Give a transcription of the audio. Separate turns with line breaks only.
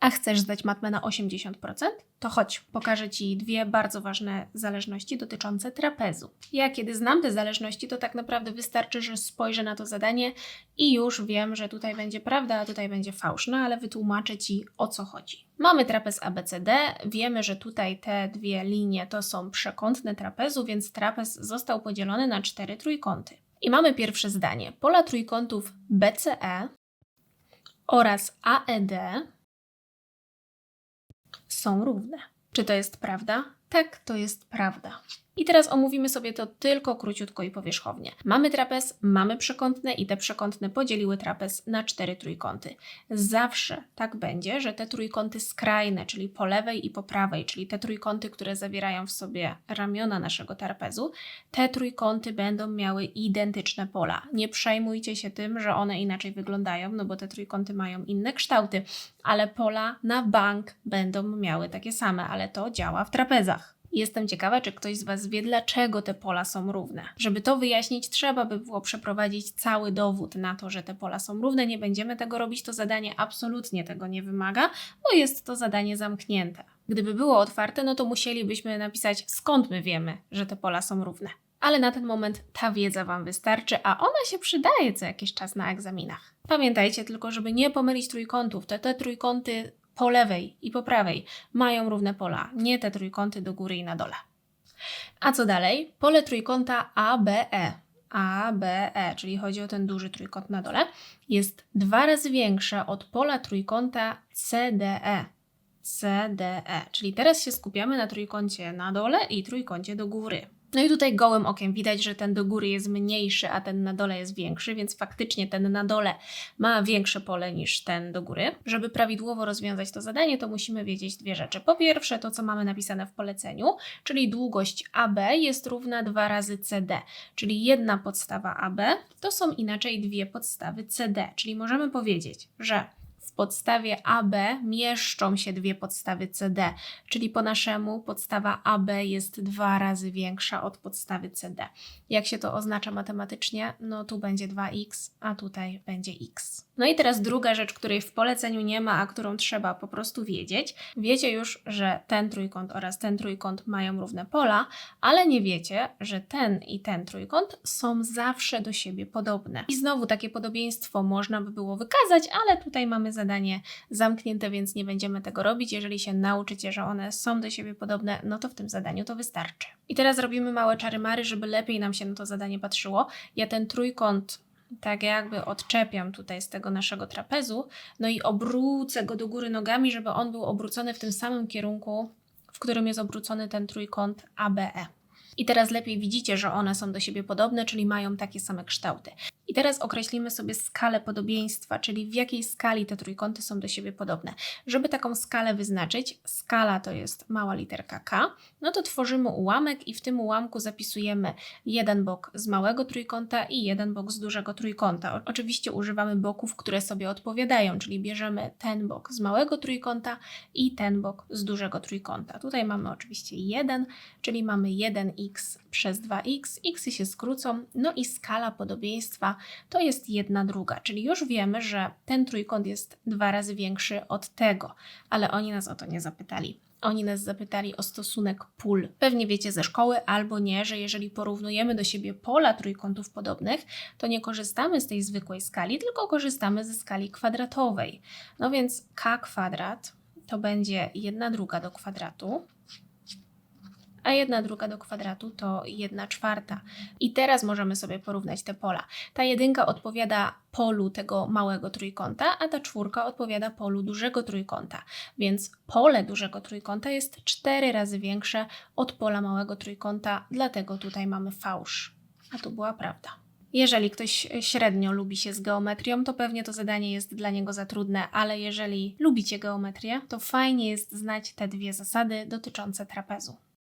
A chcesz zdać matmę na 80%? To chodź, pokażę Ci dwie bardzo ważne zależności dotyczące trapezu. Ja kiedy znam te zależności, to tak naprawdę wystarczy, że spojrzę na to zadanie i już wiem, że tutaj będzie prawda, a tutaj będzie fałsz, no ale wytłumaczę Ci o co chodzi. Mamy trapez ABCD, wiemy, że tutaj te dwie linie to są przekątne trapezu, więc trapez został podzielony na cztery trójkąty. I mamy pierwsze zdanie. Pola trójkątów BCE oraz AED są równe. Czy to jest prawda? Tak, to jest prawda. I teraz omówimy sobie to tylko króciutko i powierzchownie. Mamy trapez, mamy przekątne i te przekątne podzieliły trapez na cztery trójkąty. Zawsze tak będzie, że te trójkąty skrajne, czyli po lewej i po prawej, czyli te trójkąty, które zawierają w sobie ramiona naszego trapezu, te trójkąty będą miały identyczne pola. Nie przejmujcie się tym, że one inaczej wyglądają, no bo te trójkąty mają inne kształty, ale pola na bank będą miały takie same, ale to działa w trapezach. Jestem ciekawa, czy ktoś z Was wie, dlaczego te pola są równe. Żeby to wyjaśnić, trzeba by było przeprowadzić cały dowód na to, że te pola są równe. Nie będziemy tego robić, to zadanie absolutnie tego nie wymaga, bo jest to zadanie zamknięte. Gdyby było otwarte, no to musielibyśmy napisać, skąd my wiemy, że te pola są równe. Ale na ten moment ta wiedza Wam wystarczy, a ona się przydaje co jakiś czas na egzaminach. Pamiętajcie tylko, żeby nie pomylić trójkątów. Te, te trójkąty po lewej i po prawej mają równe pola, nie te trójkąty do góry i na dole. A co dalej? Pole trójkąta ABE. ABE, czyli chodzi o ten duży trójkąt na dole, jest dwa razy większe od pola trójkąta CDE. CDE, czyli teraz się skupiamy na trójkącie na dole i trójkącie do góry. No i tutaj gołym okiem widać, że ten do góry jest mniejszy, a ten na dole jest większy, więc faktycznie ten na dole ma większe pole niż ten do góry. Żeby prawidłowo rozwiązać to zadanie, to musimy wiedzieć dwie rzeczy. Po pierwsze, to co mamy napisane w poleceniu, czyli długość AB jest równa 2 razy CD, czyli jedna podstawa AB to są inaczej dwie podstawy CD, czyli możemy powiedzieć, że podstawie AB mieszczą się dwie podstawy CD, czyli po naszemu podstawa AB jest dwa razy większa od podstawy CD. Jak się to oznacza matematycznie? No tu będzie 2x, a tutaj będzie x. No i teraz druga rzecz, której w poleceniu nie ma, a którą trzeba po prostu wiedzieć. Wiecie już, że ten trójkąt oraz ten trójkąt mają równe pola, ale nie wiecie, że ten i ten trójkąt są zawsze do siebie podobne. I znowu takie podobieństwo można by było wykazać, ale tutaj mamy zadanie zamknięte, więc nie będziemy tego robić. Jeżeli się nauczycie, że one są do siebie podobne, no to w tym zadaniu to wystarczy. I teraz robimy małe czary-mary, żeby lepiej nam się na to zadanie patrzyło. Ja ten trójkąt tak jakby odczepiam tutaj z tego naszego trapezu, no i obrócę go do góry nogami, żeby on był obrócony w tym samym kierunku, w którym jest obrócony ten trójkąt ABE. I teraz lepiej widzicie, że one są do siebie podobne, czyli mają takie same kształty. I teraz określimy sobie skalę podobieństwa, czyli w jakiej skali te trójkąty są do siebie podobne. Żeby taką skalę wyznaczyć, skala to jest mała literka K, no to tworzymy ułamek i w tym ułamku zapisujemy jeden bok z małego trójkąta i jeden bok z dużego trójkąta. Oczywiście używamy boków, które sobie odpowiadają, czyli bierzemy ten bok z małego trójkąta i ten bok z dużego trójkąta. Tutaj mamy oczywiście 1, czyli mamy 1x przez 2x, x się skrócą, no i skala podobieństwa to jest jedna druga, czyli już wiemy, że ten trójkąt jest dwa razy większy od tego, ale oni nas o to nie zapytali. Oni nas zapytali o stosunek pól. Pewnie wiecie ze szkoły albo nie, że jeżeli porównujemy do siebie pola trójkątów podobnych, to nie korzystamy z tej zwykłej skali, tylko korzystamy ze skali kwadratowej. No więc k kwadrat to będzie jedna druga do kwadratu a jedna druga do kwadratu to jedna czwarta. I teraz możemy sobie porównać te pola. Ta jedynka odpowiada polu tego małego trójkąta, a ta czwórka odpowiada polu dużego trójkąta. Więc pole dużego trójkąta jest cztery razy większe od pola małego trójkąta, dlatego tutaj mamy fałsz. A tu była prawda. Jeżeli ktoś średnio lubi się z geometrią, to pewnie to zadanie jest dla niego za trudne, ale jeżeli lubicie geometrię, to fajnie jest znać te dwie zasady dotyczące trapezu.